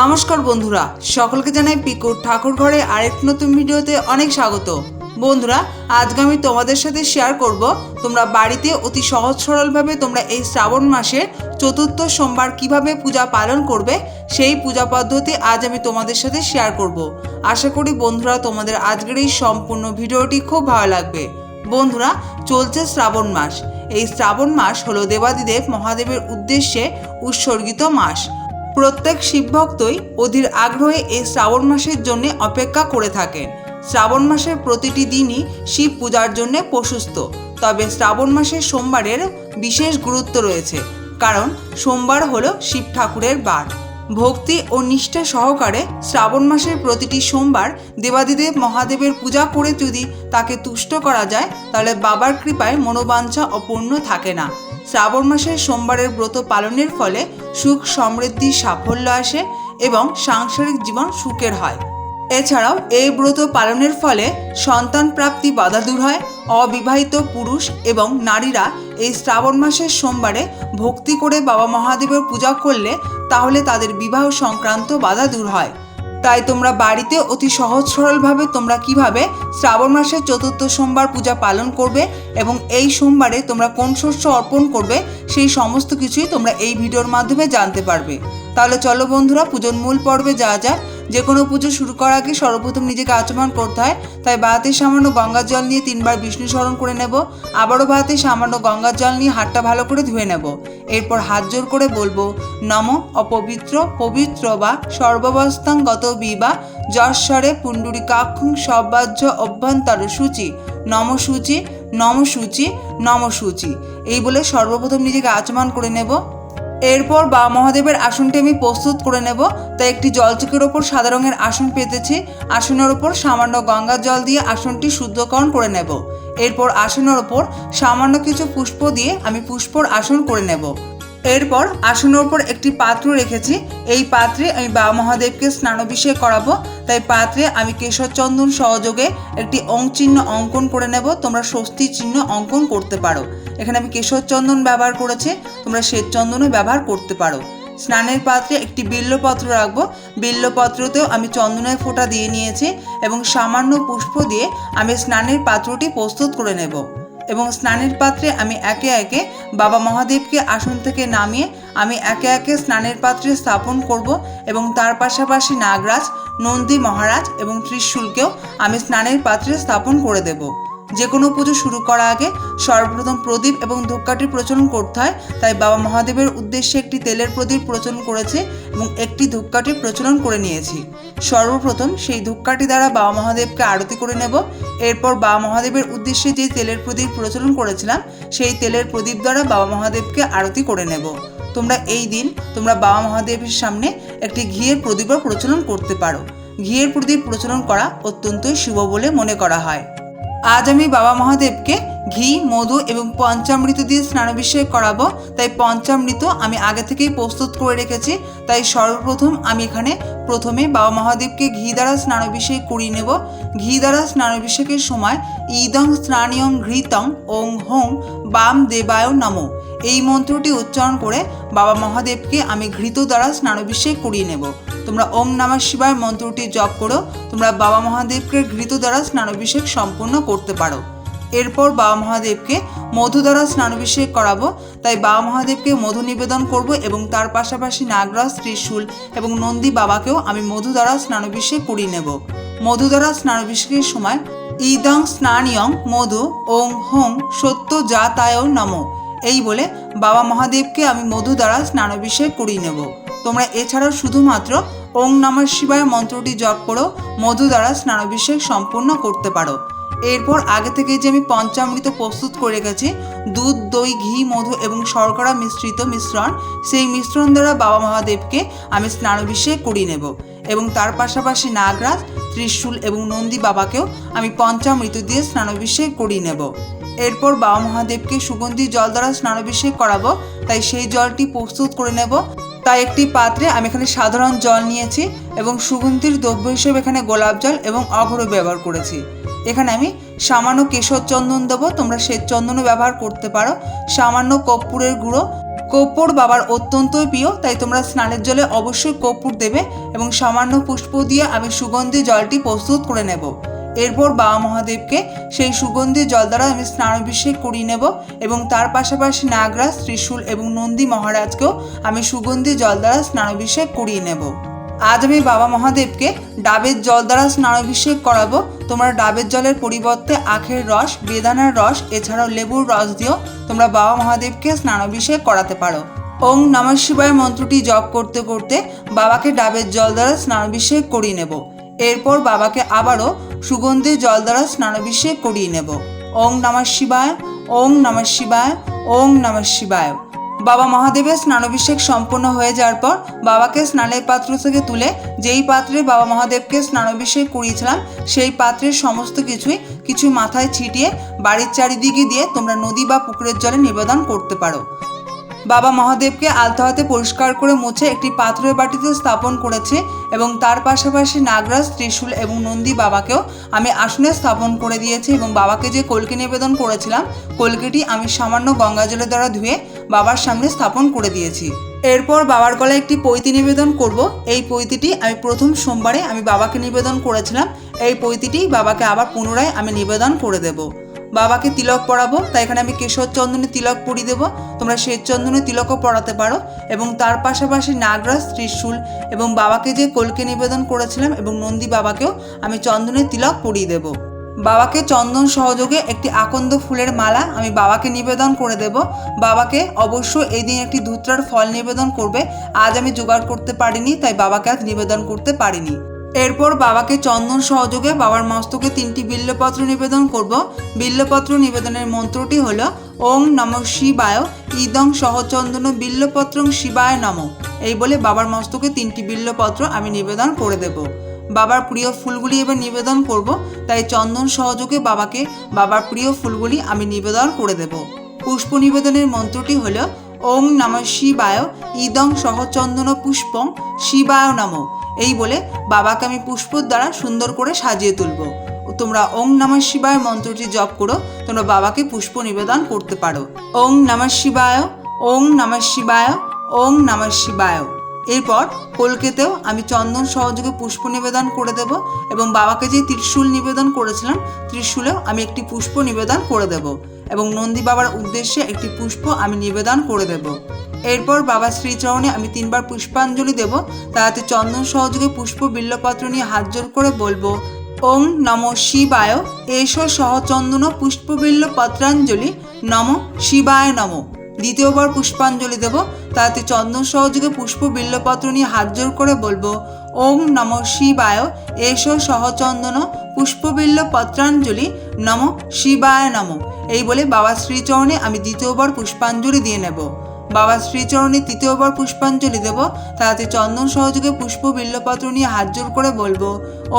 নমস্কার বন্ধুরা, সকলকে জানাই পিকুর ঠাকুর ঘরে আরেক নতুন ভিডিওতে অনেক স্বাগত। বন্ধুরা, আজকে আমি তোমাদের সাথে শেয়ার করব, তোমরা বাড়িতে অতি সহজ সরলভাবে তোমরা এই শ্রাবণ মাসের চতুর্থ সোমবার কীভাবে পূজা পালন করবে, সেই পূজা পদ্ধতি আজ আমি তোমাদের সাথে শেয়ার করব। আশা করি বন্ধুরা, তোমাদের আজকের এই সম্পূর্ণ ভিডিওটি খুব ভালো লাগবে। বন্ধুরা, চলছে শ্রাবণ মাস। এই শ্রাবণ মাস হলো দেবাদিদেব মহাদেবের উদ্দেশ্যে উৎসর্গিত মাস। প্রত্যেক শিবভক্তই অধীর আগ্রহে এই শ্রাবণ মাসের জন্য অপেক্ষা করে থাকেন। শ্রাবণ মাসের প্রতিটি দিনই শিব পূজার জন্য প্রশস্ত। তবে শ্রাবণ মাসের সোমবারের বিশেষ গুরুত্ব রয়েছে, কারণ সোমবার হল শিব ঠাকুরের বার। ভক্তি ও নিষ্ঠা সহকারে শ্রাবণ মাসের প্রতিটি সোমবার দেবাদিদেব মহাদেবের পূজা করে যদি তাকে তুষ্ট করা যায়, তাহলে বাবার কৃপায় মনোবাঞ্ছা অপূর্ণ থাকে না। শ্রাবণ মাসের সোমবারের ব্রত পালনের ফলে সুখ সমৃদ্ধি সাফল্য আসে এবং সাংসারিক জীবন সুখের হয়। এছাড়াও এই ব্রত পালনের ফলে সন্তান প্রাপ্তি বাধা দূর হয়, অবিবাহিত পুরুষ এবং নারীরা এই শ্রাবণ মাসের সোমবারে ভক্তি করে বাবা মহাদেবের পূজা করলে তাহলে তাদের বিবাহ সংক্রান্ত বাধা দূর হয়। তাই তোমরা বাড়িতে অতি সহজ সরলভাবে তোমরা কীভাবে শ্রাবণ মাসের চতুর্থ সোমবার পূজা পালন করবে এবং এই সোমবারে তোমরা কোন শস্য অর্পণ করবে, সেই সমস্ত কিছুই তোমরা এই ভিডিওর মাধ্যমে জানতে পারবে। তাহলে চলো বন্ধুরা, পুজোর মূল পর্বে যাওয়া যাক। যে কোনো পুজো শুরু করার আগে সর্বপ্রথম নিজেকে আচমন করতে হয়। তাই বাহাতে সামান্য গঙ্গার জল নিয়ে তিনবার বিষ্ণু স্মরণ করে নেব। আবারও বাহাতে সামান্য গঙ্গার জল নিয়ে হাতটা ভালো করে ধুয়ে নেব। এরপর হাত জোর করে বলব, নম অপবিত্র পবিত্র বা সর্বাবস্থাং গত বিবা যশ্বরে পুণ্ডরিকাক্ষং সব্বাহ্য অভ্যন্তর সূচি। নম সূচি নম সূচি নম সূচি। এই বলে সর্বপ্রথম নিজেকে আচমান করে নেব। এরপর বা মহাদেবের আসনটি আমি প্রস্তুত করে নেব। তাই একটি জলচুকের ওপর সাদা রঙের আসন পেতেছি। আসনের ওপর সামান্য গঙ্গার জল দিয়ে আসনটি শুদ্ধকরণ করে নেব। এরপর আসনের ওপর সামান্য কিছু পুষ্প দিয়ে আমি পুষ্পর আসন করে নেব। এরপর আসনের ওপর একটি পাত্র রেখেছি। এই পাত্রে আমি বাবা মহাদেবকে স্নানাভিষেক করাবো। তাই পাত্রে আমি কেশর চন্দন সহযোগে একটি অং চিহ্ন অঙ্কন করে নেব। তোমরা স্বস্তি চিহ্ন অঙ্কন করতে পারো। এখানে আমি কেশর চন্দন ব্যবহার করেছি। তোমরা শ্বেত চন্দনও ব্যবহার করতে পারো। স্নানের পাত্রে একটি বিল্লপত্র রাখব। বিল্লপত্রতেও আমি চন্দনের ফোঁটা দিয়ে নিয়েছি এবং সামান্য পুষ্প দিয়ে আমি স্নানের পাত্রটি প্রস্তুত করে নেব। এবং স্নানের পাত্রে আমি একে একে বাবা মহাদেবকে আসন থেকে নামিয়ে আমি একে একে স্নানের পাত্রে স্থাপন করব এবং তার পাশাপাশি নাগরাজ, নন্দী মহারাজ এবং ত্রিশূলকেও আমি স্নানের পাত্রে স্থাপন করে দেব। যে কোনো পুজো শুরু করার আগে সর্বপ্রথম প্রদীপ এবং ধূপকাঠি প্রচলন করতে হয়। তাই বাবা মহাদেবের উদ্দেশ্যে একটি তেলের প্রদীপ প্রচলন করেছে এবং একটি ধূপকাঠি প্রচলন করে নিয়েছি। সর্বপ্রথম সেই ধূপকাঠি দ্বারা বাবা মহাদেবকে আরতি করে নেব। এরপর বাবা মহাদেবের উদ্দেশ্যে যে তেলের প্রদীপ প্রচলন করেছিলাম, সেই তেলের প্রদীপ দ্বারা বাবা মহাদেবকে আরতি করে নেব। তোমরা এই দিন তোমরা বাবা মহাদেবের সামনে একটি ঘিয়ের প্রদীপও প্রচলন করতে পারো। ঘিয়ের প্রদীপ প্রচলন করা অত্যন্তই শুভ বলে মনে করা হয়। আজ আমি বাবা মহাদেবকে ঘি, মধু এবং পঞ্চামৃত দিয়ে স্নানাভিষেক করাবো। তাই পঞ্চামৃত আমি আগে থেকেই প্রস্তুত করে রেখেছি। তাই সর্বপ্রথম আমি এখানে প্রথমে বাবা মহাদেবকে ঘি দ্বারা স্নানাভিষেক করিয়ে নেব। ঘি দ্বারা স্নানাভিষেকের সময় ইদং স্নানিয়ং ঘৃতং ওং হোং বাম দেবায় নমো। এই মন্ত্রটি উচ্চারণ করে বাবা মহাদেবকে আমি ঘৃত দ্বারা স্নানাভিষেক করিয়ে নেব। তোমরা ওম নমঃ শিবায় মন্ত্রটি জপ করো, তোমরা বাবা মহাদেবকে ঘৃত দ্বারা স্নানাভিষেক সম্পূর্ণ করতে পারো। এরপর বাবা মহাদেবকে মধু দ্বারা স্নানাভিষেক করাবো, তাই বাবা মহাদেবকে মধু নিবেদন করব এবং তার পাশাপাশি নাগরাজ ত্রিশূল এবং নন্দী বাবাকেও আমি মধু দ্বারা স্নানাভিষেক করিয়ে নেব। মধু দ্বারা স্নানাভিষেকের সময় ইদং স্নানিয়ং মধু ওং হোং সত্য জাতায় নম। এই বলে বাবা মহাদেবকে আমি মধু দ্বারা স্নানাভিষেক করিয়ে নেব। তোমরা এছাড়াও শুধুমাত্র ওং নমঃ শিবায় মন্ত্রটি জপ করো, মধু দ্বারা স্নানাভিষেক সম্পূর্ণ করতে পারো। এরপর আগে থেকে যে আমি পঞ্চামৃত প্রস্তুত করে রেখেছি, দুধ, দই, ঘি, মধু এবং শর্করা মিশ্রিত মিশ্রণ, সেই মিশ্রণ দ্বারা বাবা মহাদেবকে আমি স্নানাভিষেক করিয়ে নেব এবং তার পাশাপাশি নাগরাজ, ত্রিশূল এবং নন্দী বাবাকেও আমি পঞ্চামৃত দিয়ে স্নানাভিষেক করিয়ে নেব। এরপর বাবা মহাদেবকে সুগন্ধি জল দ্বারা স্নানাভিষেক করাবো, তাই সেই জলটি প্রস্তুত করে নেব। তাই একটি পাত্রে আমি এখানে সাধারণ জল নিয়েছি এবং সুগন্ধির দ্রব্য হিসেবে এখানে গোলাপ জল এবং অঘর ব্যবহার করেছি। এখানে আমি সামান্য কেশর চন্দন দেবো, তোমরা শ্বেত চন্দনও ব্যবহার করতে পারো। সামান্য কর্পূরের গুঁড়ো। কর্পূর বাবার অত্যন্তই প্রিয়, তাই তোমরা স্নানের জলে অবশ্যই কর্পূর দেবে এবং সামান্য পুষ্প দিয়ে আমি সুগন্ধি জলটি প্রস্তুত করে নেব। এরপর বাবা মহাদেবকে সেই সুগন্ধি জল দ্বারা আমি স্নানাভিষেক করিয়ে নেব এবং তার পাশাপাশি নাগরাজ, ত্রিশূল এবং নন্দী মহারাজকেও আমি সুগন্ধি জল দ্বারা স্নানাভিষেক করিয়ে নেব। আজ আমি বাবা মহাদেবকে ডাবের জল দ্বারা স্নানাভিষেক করাবো। তোমরা ডাবের জলের পরিবর্তে আখের রস, বেদানার রস, এছাড়াও লেবুর রস দিয়েও তোমরা বাবা মহাদেবকে স্নানাভিষেক করাতে পারো। ওং নমঃ শিবায় মন্ত্রটি জপ করতে করতে বাবাকে ডাবের জল দ্বারা স্নানাভিষেক করিয়ে নেব। এরপর বাবাকে আবারও সুগন্ধি জল দ্বারা স্নানাভিষেক করিয়ে নেব। ওং নমঃ শিবায়, ওং নমঃ শিবায়, ওং নমঃ শিবায়। বাবা মহাদেবের স্নানাভিষেক সম্পন্ন হয়ে যাওয়ার পর বাবাকে স্নানের পাত্র থেকে তুলে যেই পাত্রে বাবা মহাদেবকে স্নানাভিষেক করিয়েছিলাম, সেই পাত্রের সমস্ত কিছুই কিছু মাথায় ছিটিয়ে বাড়ির চারিদিকে দিয়ে তোমরা নদী বা পুকুরের জলে নিবেদন করতে পারো। বাবা মহাদেবকে আলতো হাতে পরিষ্কার করে মুছে একটি পাথরের বাটিতে স্থাপন করেছে এবং তার পাশাপাশি নাগরাজ, ত্রিশূল এবং নন্দী বাবাকেও আমি আসনে স্থাপন করে দিয়েছি এবং বাবাকে যে কলকি নিবেদন করেছিলাম, কলকিটি আমি সামান্য গঙ্গা জলের দ্বারা ধুয়ে বাবার সামনে স্থাপন করে দিয়েছি। এরপর বাবার গলায় একটি পৈতি নিবেদন করব। এই পৈতিটি আমি প্রথম সোমবারে আমি বাবাকে নিবেদন করেছিলাম। এই পৈতিটি বাবাকে আবার পুনরায় আমি নিবেদন করে দেবো। বাবাকে তিলক পরাবো তাই এখানে আমি কেশর চন্দনে তিলক পরিয়ে দেবো। তোমরা শ্বেত চন্দনে তিলকও পরাতে পারো। এবং তার পাশাপাশি নাগরাজ, ত্রিশূল এবং বাবাকে যে কলকে নিবেদন করেছিলাম এবং নন্দী বাবাকেও আমি চন্দনের তিলক পরিয়ে দেবো। বাবাকে চন্দন সহযোগে একটি আকন্দ ফুলের মালা আমি বাবাকে নিবেদন করে দেব। বাবাকে অবশ্য এই দিন একটি ধুত্রার ফল নিবেদন করবে। আজ আমি জোগাড় করতে পারিনি, তাই বাবাকে আজ নিবেদন করতে পারিনি। এরপর বাবাকে চন্দন সহযোগে বাবার মস্তকে তিনটি বিল্লপত্র নিবেদন করব। বিল্লপত্র নিবেদনের মন্ত্রটি হলো, ওং নম শিবায়, ইদং সহচন্দন বিল্লপত্রং শিবায় নম। এই বলে বাবার মস্তকে তিনটি বিল্লপত্র আমি নিবেদন করে দেব। বাবার প্রিয় ফুলগুলি এবার নিবেদন করব, তাই চন্দন সহযোগে বাবাকে বাবার প্রিয় ফুলগুলি আমি নিবেদন করে দেব। পুষ্প নিবেদনের মন্ত্রটি হলো ওং নম শিবায় ইদং সহচন্দন পুষ্পং শিবায় নম। এই বলে বাবাকে আমি পুষ্পর দ্বারা সুন্দর করে সাজিয়ে তুলব। তোমরা ওং নমঃ শিবায় মন্ত্রটি জপ করো, তোমরা বাবাকে পুষ্প নিবেদন করতে পারো। ওং নমঃ শিবায় ওং নমঃ শিবায় ওং নমঃ শিবায়। এরপর কলকেতেও আমি চন্দন সহযোগে পুষ্প নিবেদন করে দেব এবং বাবাকে যে ত্রিশূল নিবেদন করেছিলাম, ত্রিশূলেও আমি একটি পুষ্প নিবেদন করে দেব। এবং নন্দী বাবার উদ্দেশ্যে একটি পুষ্প আমি নিবেদন করে দেব। এরপর বাবা শ্রীচরণে আমি তিনবার পুষ্পাঞ্জলি দেব। তাতে চন্দন সহযোগে পুষ্প বিল্লপত্র নিয়ে হাত জোর করে বলব ওং নম শিবায়। এস সহচন্দন পুষ্পবিল্ল পত্রাঞ্জলি নম শিবায় নম। দ্বিতীয়বার পুষ্পাঞ্জলি দেব। তাতে চন্দন সহযোগে পুষ্প বিল্লপত্র নিয়ে হাত জোর করে বলব, ওম নম শিবায়, এসো সহচন্দন পুষ্পবিল্ল পত্রাঞ্জলি নম শিবায় নম। এই বলে বাবা শ্রীচরণে আমি দ্বিতীয়বার পুষ্পাঞ্জলি দিয়ে নেব। বাবা শ্রীচরণে তৃতীয়বার পুষ্পাঞ্জলি দেব, তাতে চন্দন সহযোগে পুষ্প বিল্লপত্র নিয়ে হাত জোর করে বলব,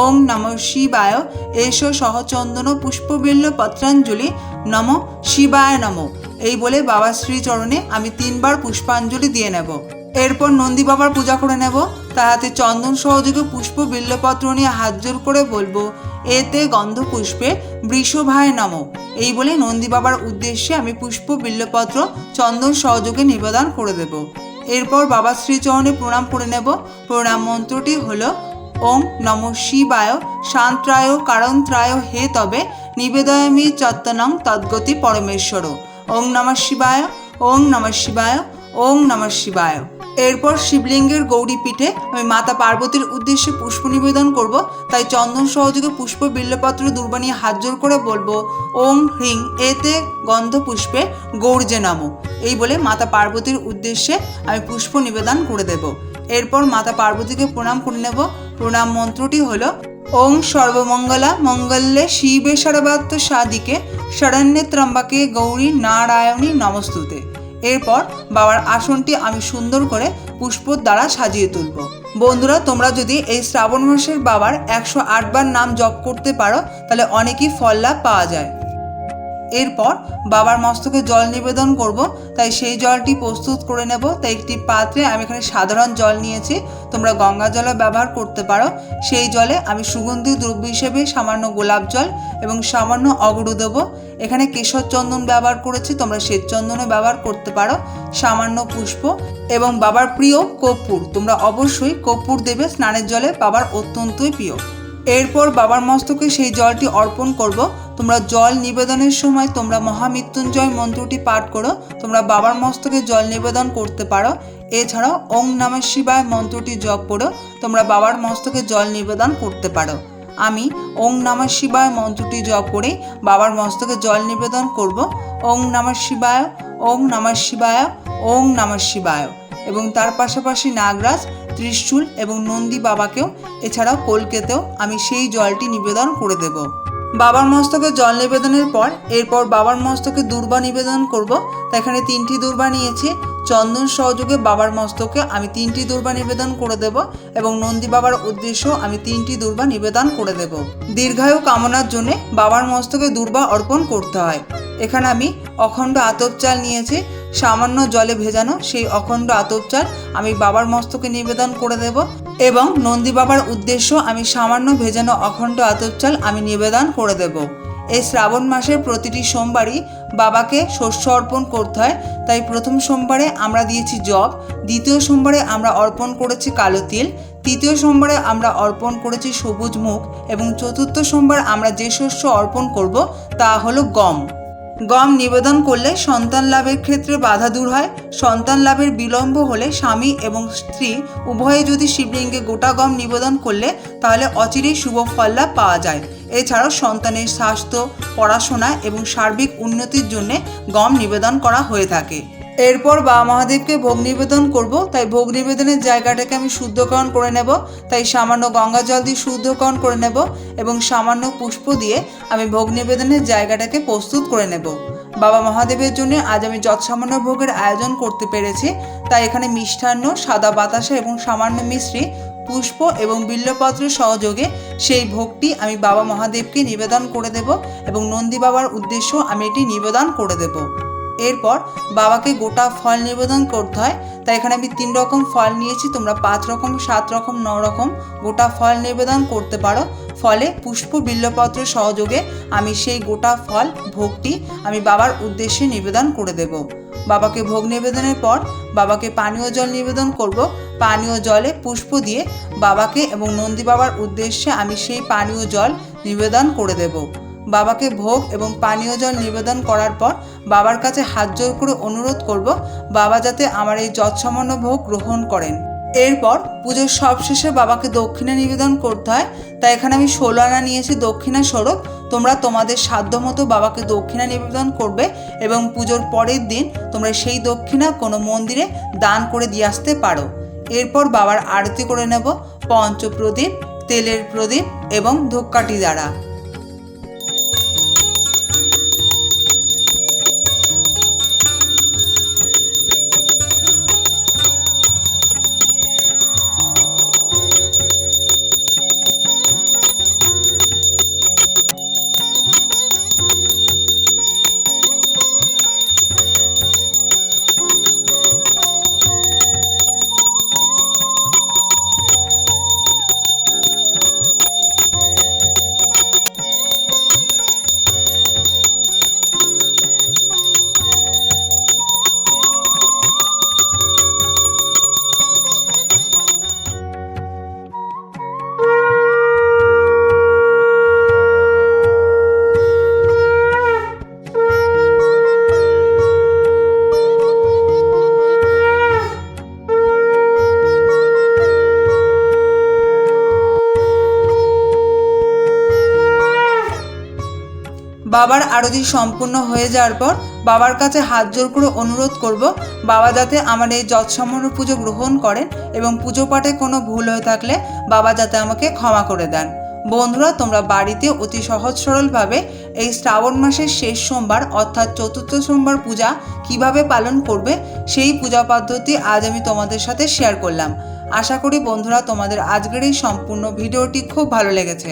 ওম নম শিবায়, এসো সহচন্দন পুষ্প বিল্ল পত্রাঞ্জলি নম শিবায় নম। এই বলে বাবা শ্রীচরণে আমি তিনবার পুষ্পাঞ্জলি দিয়ে নেব। এরপর নন্দী বাবার পূজা করে নেব। তাহাতে চন্দন সহযোগে পুষ্প বিল্লপত্র নিয়ে হাত জোর করে বলব, এতে গন্ধ পুষ্পে বৃষভায় নম। এই বলে নন্দী বাবার উদ্দেশ্যে আমি পুষ্প বিল্লপত্র চন্দন সহযোগে নিবেদন করে দেব। এরপর বাবা শ্রীচরণে প্রণাম করে নেব। প্রণাম মন্ত্রটি হলো ওং নম শিবায়, শান্ত্রায়, কারন্ত্রায়, হে তবে নিবেদয়ামি চত্তনং তদ্গতি পরমেশ্বর। ওং নমঃ শিবায় ওং নমঃ শিবায় ওং নমঃ শিবায়। এরপর শিবলিঙ্গের গৌরী পীঠে আমি মাতা পার্বতীর উদ্দেশ্যে পুষ্প নিবেদন করব। তাই চন্দন সহযোগে পুষ্প বিল্লপত্র দুর্বানিয়ে হাত জোর করে বলব ওং হ্রিং এতে গন্ধ পুষ্পে গৌরজে নামো। এই বলে মাতা পার্বতীর উদ্দেশ্যে আমি পুষ্প নিবেদন করে দেব। এরপর মাতা পার্বতীকে প্রণাম করে নেব। প্রণাম মন্ত্রটি হলো ওং সর্বমঙ্গলা মঙ্গলে শিবে সর্বাত্ম সাদিকে শরণ্যে ত্রম্বাকে গৌরী নারায়ণী নমস্তুতে। এরপর বাবার আসনটি আমি সুন্দর করে পুষ্পর দ্বারা সাজিয়ে তুলব। বন্ধুরা, তোমরা যদি এই শ্রাবণ মাসের বাবার একশো আটবার নাম জপ করতে পারো, তাহলে অনেকই ফল লাভ পাওয়া যায়। এরপর বাবার মস্তকে জল নিবেদন করব, তাই সেই জলটি প্রস্তুত করে নেব। তাই একটি পাত্রে আমি এখানে সাধারণ জল নিয়েছি। তোমরা গঙ্গা জলও ব্যবহার করতে পারো। সেই জলে আমি সুগন্ধি দ্রব্য হিসেবে সামান্য গোলাপ জল এবং সামান্য অগরু দেব। এখানে কেশর চন্দন ব্যবহার করেছি, তোমরা শ্বেত চন্দনও ব্যবহার করতে পারো। সামান্য পুষ্প এবং বাবার প্রিয় কর্পূর, তোমরা অবশ্যই কর্পূর দেবে স্নানের জলে, বাবার অত্যন্তই প্রিয়। এরপর বাবার মস্তকে সেই জলটি অর্পণ করব। তোমরা জল নিবেদনের সময় তোমরা মহামৃত্যুঞ্জয় মন্ত্রটি পাঠ করো, তোমরা বাবার মস্তকে জল নিবেদন করতে পারো। এছাড়াও ওং নমঃ শিবায় মন্ত্রটি জপ করো, তোমরা বাবার মস্তকে জল নিবেদন করতে পারো। আমি ওং নমঃ শিবায় মন্ত্রটি জপ করে বাবার মস্তকে জল নিবেদন করব। ওং নমঃ শিবায়, ওং নমঃ শিবায়, ওং নমঃ শিবায়। এবং তার পাশাপাশি নাগরাজ, ত্রিশূল এবং নন্দী বাবাকেও, এছাড়াও কলকেতেও আমি সেই জলটি নিবেদন করে দেব। বাবার মস্তকে জল নিবেদনের পর, এরপর বাবার মস্তকে দুর্বা নিবেদন করব। তাই এখানে তিনটি দুর্বা নিয়েছি। চন্দন সহযোগে বাবার মস্তকে আমি তিনটি দুর্বা নিবেদন করে দেব এবং নন্দী বাবার উদ্দেশ্য আমি তিনটি দুর্বা নিবেদন করে দেব। দীর্ঘায়ু কামনার জন্য বাবার মস্তকে দুর্বা অর্পণ করতে হয়। এখানে আমি অখণ্ড আতপ চাল নিয়েছি, সামান্য জলে ভেজানো সেই অখণ্ড আতপ চাল আমি বাবার মস্তকে নিবেদন করে দেব এবং নন্দী বাবার উদ্দেশ্য আমি সামান্য ভেজানো অখণ্ড আতপ চাল আমি নিবেদন করে দেব। এই শ্রাবণ মাসের প্রতিটি সোমবারই বাবাকে শস্য অর্পণ করতে হয়। তাই প্রথম সোমবারে আমরা দিয়েছি জব, দ্বিতীয় সোমবারে আমরা অর্পণ করেছি কালো তিল, তৃতীয় সোমবারে আমরা অর্পণ করেছি সবুজ মুখ এবং চতুর্থ সোমবার আমরা যে শস্য অর্পণ করব তা হলো গম। গম নিবেদন করলে সন্তান লাভের ক্ষেত্রে বাধা দূর হয়। সন্তান লাভের বিলম্ব হলে স্বামী এবং স্ত্রী উভয়ে যদি শিবলিঙ্গে গোটা গম নিবেদন করলে তাহলে অচিরেই শুভ ফল লাভ পাওয়া যায়। এছাড়াও সন্তানের স্বাস্থ্য, পড়াশোনা এবং সার্বিক উন্নতির জন্য গম নিবেদন করা হয়ে থাকে। এরপর বাবা মহাদেবকে ভোগ নিবেদন করব, তাই ভোগ নিবেদনের জায়গাটাকে আমি শুদ্ধকরণ করে নেব, তাই সামান্য গঙ্গা জল দিয়ে শুদ্ধকরণ করে নেব এবং সামান্য পুষ্প দিয়ে আমি ভোগ নিবেদনের জায়গাটাকে প্রস্তুত করে নেব। বাবা মহাদেবের জন্য আজ আমি যৎসামান্য ভোগের আয়োজন করতে পেরেছি, তাই এখানে মিষ্টান্ন, সাদা বাতাসা এবং সামান্য মিশ্রি পুষ্প এবং বিল্লপত্রের সহযোগে সেই ভোগটি আমি বাবা মহাদেবকে নিবেদন করে দেব এবং নন্দী বাবার উদ্দেশ্য আমি এটি নিবেদন করে দেব। এরপর বাবাকে গোটা ফল নিবেদন করতে হয়, তাই এখানে আমি তিন রকম ফল নিয়েছি, তোমরা পাঁচ রকম, সাত রকম, ন রকম গোটা ফল নিবেদন করতে পারো। ফলে পুষ্প বিল্লপত্রের সহযোগে আমি সেই গোটা ফল ভোগটি আমি বাবার উদ্দেশ্যে নিবেদন করে দেব। বাবাকে ভোগ নিবেদনের পর বাবাকে পানীয় জল নিবেদন করব। পানীয় জলে পুষ্প দিয়ে বাবাকে এবং নন্দী বাবার উদ্দেশ্যে আমি সেই পানীয় জল নিবেদন করে দেব। বাবাকে ভোগ এবং পানীয় জল নিবেদন করার পর বাবার কাছে হাত জোর করে অনুরোধ করব, বাবা যাতে আমার এই যৎসামান্য ভোগ গ্রহণ করেন। এরপর পুজোর সবশেষে বাবাকে দক্ষিণা নিবেদন করতে হয়। তাই এখানে আমি ষোলো আনা নিয়েছি, দক্ষিণা স্বরূপ। তোমরা তোমাদের সাধ্য মতো বাবাকে দক্ষিণা নিবেদন করবে এবং পুজোর পরের দিন তোমরা সেই দক্ষিণা কোনো মন্দিরে দান করে দিয়ে আসতে পারো। এরপর বাবার আরতি করে নেব, পঞ্চপ্রদীপ, তেলের প্রদীপ এবং ধূপকাঠি দ্বারা। আরতি সম্পূর্ণ হয়ে যাওয়ার পর বাবার কাছে হাত জোর করে অনুরোধ করব, বাবা যাতে আমার এই যৎসামান্য পুজো গ্রহণ করেন এবং পুজো পাঠে কোনো ভুল হয়ে থাকলে বাবা যাতে আমাকে ক্ষমা করে দেন। বন্ধুরা, তোমরা বাড়িতে অতি সহজ সরলভাবে এই শ্রাবণ মাসের শেষ সোমবার অর্থাৎ চতুর্থ সোমবার পূজা কীভাবে পালন করবে সেই পূজা পদ্ধতি আজ আমি তোমাদের সাথে শেয়ার করলাম। আশা করি বন্ধুরা, তোমাদের আজকের এই সম্পূর্ণ ভিডিওটি খুব ভালো লেগেছে।